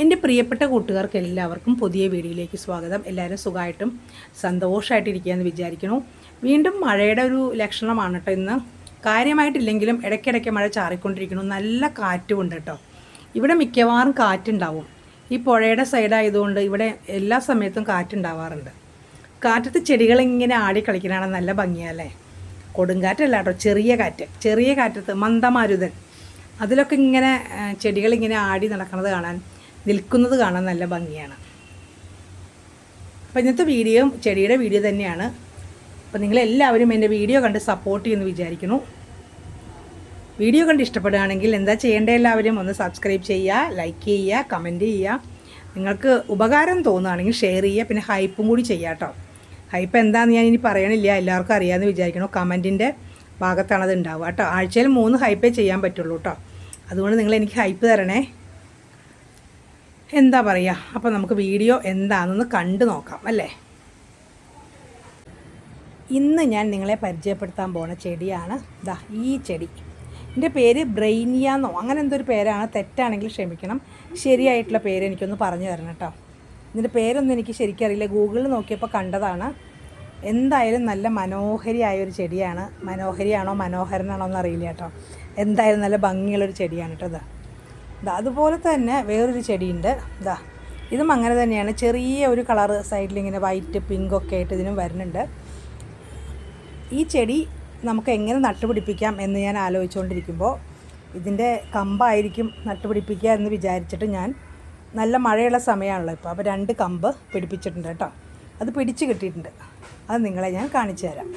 എന്റെ പ്രിയപ്പെട്ട കൂട്ടുകാർക്ക് എല്ലാവർക്കും പുതിയ വീഡിയോയിലേക്ക് സ്വാഗതം. എല്ലാവരും സുഖമായിട്ടും സന്തോഷമായിട്ടിരിക്കുകയെന്ന് വിചാരിക്കുന്നു. വീണ്ടും മഴയുടെ ഒരു ലക്ഷണമാണ് കേട്ടോ ഇന്ന്. കാര്യമായിട്ടില്ലെങ്കിലും ഇടയ്ക്കിടയ്ക്ക് മഴ ചാറിക്കൊണ്ടിരിക്കുന്നു. നല്ല കാറ്റുമുണ്ട് കേട്ടോ. ഇവിടെ മിക്കവാറും കാറ്റുണ്ടാവും. ഈ പുഴയുടെ സൈഡായതുകൊണ്ട് ഇവിടെ എല്ലാ സമയത്തും കാറ്റുണ്ടാവാറുണ്ട്. കാറ്റത്ത് ചെടികളിങ്ങനെ ആടി കളിക്കണതാണ് നല്ല ഭംഗിയല്ലേ? കൊടുങ്കാറ്റല്ല കേട്ടോ ചെറിയ കാറ്റ്. ചെറിയ കാറ്റത്ത് മന്ദമാരുതൻ. അതിലൊക്കെ ഇങ്ങനെ ചെടികളിങ്ങനെ ആടി നടക്കുന്നത് കാണാൻ നിൽക്കുന്നത് കാണാൻ നല്ല ഭംഗിയാണ്. അപ്പോൾ ഇന്നത്തെ വീഡിയോ ചെടിയുടെ വീഡിയോ തന്നെയാണ്. അപ്പോൾ നിങ്ങളെല്ലാവരും എന്റെ വീഡിയോ കണ്ട് സപ്പോർട്ട് ചെയ്യുമെന്ന് വിചാരിക്കുന്നു. വീഡിയോ കണ്ട് ഇഷ്ടപ്പെടുകയാണെങ്കിൽ എന്താ ചെയ്യേണ്ട എല്ലാവരും ഒന്ന് സബ്സ്ക്രൈബ് ചെയ്യുക ലൈക്ക് ചെയ്യുക കമന്റ് ചെയ്യുക. നിങ്ങൾക്ക് ഉപകാരം തോന്നുകയാണെങ്കിൽ ഷെയർ ചെയ്യുക പിന്നെ ഹൈപ്പും കൂടി ചെയ്യുക കേട്ടോ. ഹൈപ്പ് എന്താണെന്ന് ഞാൻ ഇനി പറയണില്ല എല്ലാവർക്കും അറിയാമെന്ന് വിചാരിക്കണം കമന്റിന്റെ ഭാഗത്താണ് അത് ഉണ്ടാവുക കേട്ടോ. ആഴ്ചയിൽ മൂന്ന് ഹൈപ്പേ ചെയ്യാൻ പറ്റുള്ളൂ കേട്ടോ. അതുകൊണ്ട് നിങ്ങൾ എനിക്ക് ഹൈപ്പ് തരണേ. എന്താ പറയുക അപ്പോൾ നമുക്ക് വീഡിയോ എന്താണെന്ന് കണ്ടു നോക്കാം അല്ലേ? ഇന്ന് ഞാൻ നിങ്ങളെ പരിചയപ്പെടുത്താൻ പോണ ചെടിയാണ് ദാ ഈ ചെടി. എന്റെ പേര് ബ്രെയിനിയാന്നോ അങ്ങനെ എന്തൊരു പേരാണ്. തെറ്റാണെങ്കിൽ ക്ഷമിക്കണം. ശരിയായിട്ടുള്ള പേര് എനിക്കൊന്ന് പറഞ്ഞു തരണം കേട്ടോ. ഇതിന്റെ പേരൊന്നും എനിക്ക് ശരിക്കറിയില്ല ഗൂഗിളിൽ നോക്കിയപ്പോൾ കണ്ടതാണ്. എന്തായാലും നല്ല മനോഹരിയായ ഒരു ചെടിയാണ്. മനോഹരിയാണോ മനോഹരനാണോ എന്നറിയില്ല കേട്ടോ. എന്തായാലും നല്ല ഭംഗിയുള്ളൊരു ചെടിയാണ് കേട്ടോ ഇത്. ദാ അതുപോലെ തന്നെ വേറൊരു ചെടിയുണ്ട്. ഇതാ ഇതും അങ്ങനെ തന്നെയാണ്. ചെറിയ ഒരു കളർ സൈഡിൽ ഇങ്ങനെ വൈറ്റ് പിങ്ക് ഒക്കെ ആയിട്ട് ഇതിനും വരുന്നുണ്ട്. ഈ ചെടി നമുക്ക് എങ്ങനെ നട്ടുപിടിപ്പിക്കാം എന്ന് ഞാൻ ആലോചിച്ചുകൊണ്ടിരിക്കുമ്പോൾ ഇതിന്റെ കമ്പായിരിക്കും നട്ടുപിടിപ്പിക്കുക എന്ന് വിചാരിച്ചിട്ട് ഞാൻ നല്ല മഴയുള്ള സമയമാണല്ലോ ഇപ്പോൾ. അപ്പോൾ രണ്ട് കമ്പ് പിടിപ്പിച്ചിട്ടുണ്ട് കേട്ടോ. അത് പിടിച്ച് കിട്ടിയിട്ടുണ്ട്. അത് നിങ്ങളെ ഞാൻ കാണിച്ചു തരാം.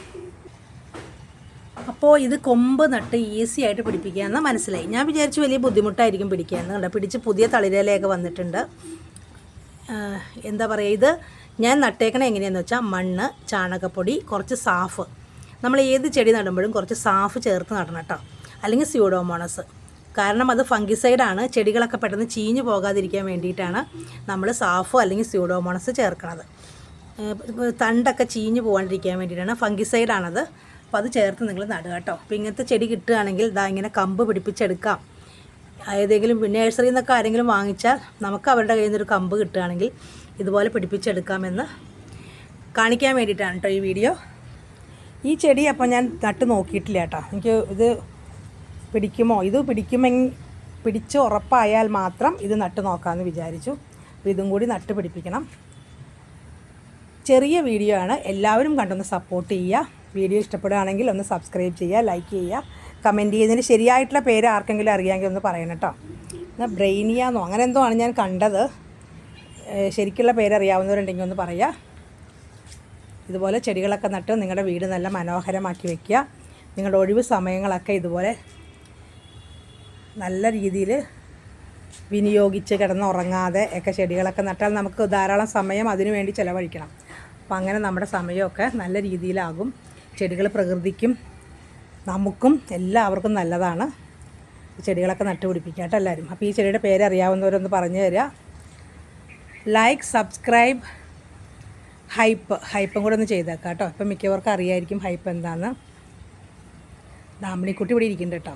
അപ്പോൾ ഇത് കൊമ്പ് നട്ട് ഈസി ആയിട്ട് പിടിപ്പിക്കാമെന്ന് മനസ്സിലായി. ഞാൻ വിചാരിച്ചു വലിയ ബുദ്ധിമുട്ടായിരിക്കും പിടിക്കാമെന്ന് കണ്ടോ. പിടിച്ച് പുതിയ തളിരയിലൊക്കെ വന്നിട്ടുണ്ട്. എന്താ പറയുക ഇത് ഞാൻ നട്ടേക്കണ എങ്ങനെയാണെന്ന് വെച്ചാൽ മണ്ണ് ചാണകപ്പൊടി കുറച്ച് സാഫ്. നമ്മൾ ഏത് ചെടി നടുമ്പോഴും കുറച്ച് സാഫ് ചേർത്ത് നടണം കേട്ടോ. അല്ലെങ്കിൽ സ്യൂഡോമോണസ്. കാരണം അത് ഫംഗിസൈഡാണ്. ചെടികളൊക്കെ പെട്ടെന്ന് ചീഞ്ഞു പോകാതിരിക്കാൻ വേണ്ടിയിട്ടാണ് നമ്മൾ സാഫോ അല്ലെങ്കിൽ സ്യൂഡോമോണസ് ചേർക്കണത്. തണ്ടൊക്കെ ചീഞ്ഞു പോകാണ്ടിരിക്കാൻ വേണ്ടിയിട്ടാണ്. ഫംഗിസൈഡാണത്. അപ്പോൾ അത് ചേർത്ത് നിങ്ങൾ നടുക കേട്ടോ. അപ്പോൾ ഇങ്ങനത്തെ ചെടി കിട്ടുകയാണെങ്കിൽ ഇതാ ഇങ്ങനെ കമ്പ് പിടിപ്പിച്ചെടുക്കാം. ഏതെങ്കിലും നേഴ്സറിയിൽ നിന്നൊക്കെ ആരെങ്കിലും വാങ്ങിച്ചാൽ നമുക്ക് അവരുടെ കയ്യിൽ നിന്നൊരു കമ്പ് കിട്ടുകയാണെങ്കിൽ ഇതുപോലെ പിടിപ്പിച്ചെടുക്കാമെന്ന് കാണിക്കാൻ വേണ്ടിയിട്ടാണ് കേട്ടോ ഈ വീഡിയോ. ഈ ചെടി അപ്പോൾ ഞാൻ നട്ട് നോക്കിയിട്ടില്ല കേട്ടോ. എനിക്ക് ഇത് പിടിക്കുമോ? ഇത് പിടിക്കുമെങ്കിൽ പിടിച്ച് ഉറപ്പായാൽ മാത്രം ഇത് നട്ട് നോക്കാമെന്ന് വിചാരിച്ചു. അപ്പോൾ ഇതും കൂടി നട്ട് പിടിപ്പിക്കണം. ചെറിയ വീഡിയോ ആണ്. എല്ലാവരും കണ്ടൊന്ന് സപ്പോർട്ട് ചെയ്യുക. വീഡിയോ ഇഷ്ടപ്പെടുകയാണെങ്കിൽ ഒന്ന് സബ്സ്ക്രൈബ് ചെയ്യുക ലൈക്ക് ചെയ്യുക. കമന്റ് ചെയ്യുന്നതിന് ശരിയായിട്ടുള്ള പേര് ആർക്കെങ്കിലും അറിയാമെങ്കിൽ ഒന്ന് പറയണം കേട്ടോ. എന്നാൽ ബ്രെയിനിയാന്നോ? അങ്ങനെ എന്തോ ആണ് ഞാൻ കണ്ടത്. ശരിക്കുള്ള പേരറിയാവുന്നവരുണ്ടെങ്കിൽ ഒന്ന് പറയുക. ഇതുപോലെ ചെടികളൊക്കെ നട്ട് നിങ്ങളുടെ വീട് നല്ല മനോഹരമാക്കി വയ്ക്കുക നിങ്ങളുടെ ഒഴിവ് സമയങ്ങളൊക്കെ ഇതുപോലെ നല്ല രീതിയിൽ വിനിയോഗിച്ച് കിടന്ന് ഉറങ്ങാതെ ഒക്കെ ചെടികളൊക്കെ നട്ടാൽ നമുക്ക് ധാരാളം സമയം അതിനു വേണ്ടി ചിലവഴിക്കണം. അപ്പം അങ്ങനെ നമ്മുടെ സമയമൊക്കെ നല്ല രീതിയിലാകും. ചെടികൾ പ്രകൃതിക്കും നമുക്കും എല്ലാവർക്കും നല്ലതാണ്. ചെടികളൊക്കെ നട്ടുപിടിപ്പിക്കുക കേട്ടോ എല്ലാവരും. അപ്പോൾ ഈ ചെടിയുടെ പേര് അറിയാവുന്നവരൊന്ന് പറഞ്ഞു തരിക ലൈക്ക് സബ്സ്ക്രൈബ് ഹൈപ്പ് ഹൈപ്പും കൂടെ ഒന്ന് ചെയ്തേക്കാം കേട്ടോ. ഇപ്പം മിക്കവർക്കും അറിയായിരിക്കും ഹൈപ്പ് എന്താണെന്ന് ദാമിനിക്കുട്ടി ഇവിടെ ഇരിക്കുന്നുണ്ട് കേട്ടോ.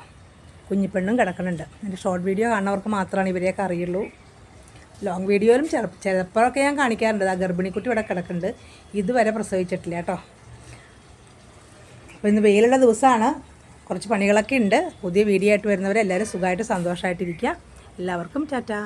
കുഞ്ഞിപ്പെണ്ണും കിടക്കുന്നുണ്ട്. എന്റെ ഷോർട്ട് വീഡിയോ കാണുന്നവർക്ക് മാത്രമാണ് ഇവരെയൊക്കെ അറിയുള്ളൂ. ലോങ് വീഡിയോയിലും ചിലപ്പോഴൊക്കെ ഞാൻ കാണിക്കാറുണ്ട്. ആ ഗർഭിണിക്കുട്ടി ഇവിടെ കിടക്കുന്നുണ്ട്. ഇതുവരെ പ്രസവിച്ചിട്ടില്ല കേട്ടോ. അപ്പോൾ ഇന്ന് വെയിലുള്ള ദിവസമാണ്. കുറച്ച് പണികളൊക്കെ ഉണ്ട്. പുതിയ വീഡിയോ ആയിട്ട് വരുന്നവരെല്ലാവരും സുഖമായിട്ട് സന്തോഷമായിട്ടിരിക്കുക. എല്ലാവർക്കും ടാറ്റാ.